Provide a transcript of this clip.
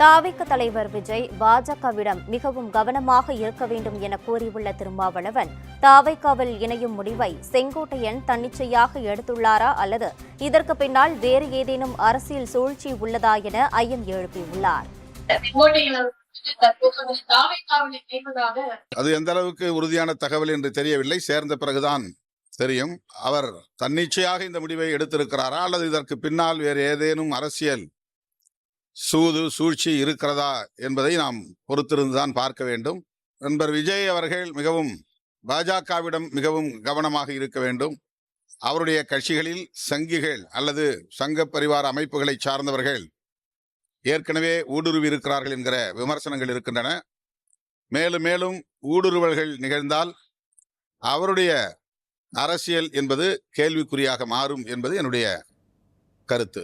தாவிக தலைவர் விஜய் பாஜகவிடம் மிகவும் கவனமாக இருக்க வேண்டும் என கூறியுள்ள திருமாவளவன் தாவைக்காவில் இணையும் முடிவை செங்கோட்டையன் தன்னிச்சையாக எடுத்துள்ளாரா அல்லது இதற்கு பின்னால் வேறு ஏதேனும் அரசியல் சூழ்ச்சி உள்ளதா என ஐயம் எழுப்பியுள்ளார். அது எந்த அளவுக்கு உறுதியான தகவல் என்று தெரியவில்லை. சேர்ந்த பிறகுதான் தெரியும். அவர் தன்னிச்சையாக இந்த முடிவை எடுத்திருக்கிறாரா அல்லது இதற்கு பின்னால் வேறு ஏதேனும் அரசியல் சூது சூழ்ச்சி இருக்கிறதா என்பதை நாம் பொறுத்திருந்துதான் பார்க்க வேண்டும். நண்பர் விஜய் அவர்கள் மிகவும் பாஜகவிடம் மிகவும் கவனமாக இருக்க வேண்டும். அவருடைய கட்சிகளில் சங்கிகள் அல்லது சங்க பரிவார அமைப்புகளை சார்ந்தவர்கள் ஏற்கனவே ஊடுருவி இருக்கிறார்கள் என்கிற விமர்சனங்கள் இருக்கின்றன. மேலும் மேலும் ஊடுருவல்கள் நிகழ்ந்தால் அவருடைய அரசியல் என்பது கேள்விக்குறியாக மாறும் என்பது என்னுடைய கருத்து.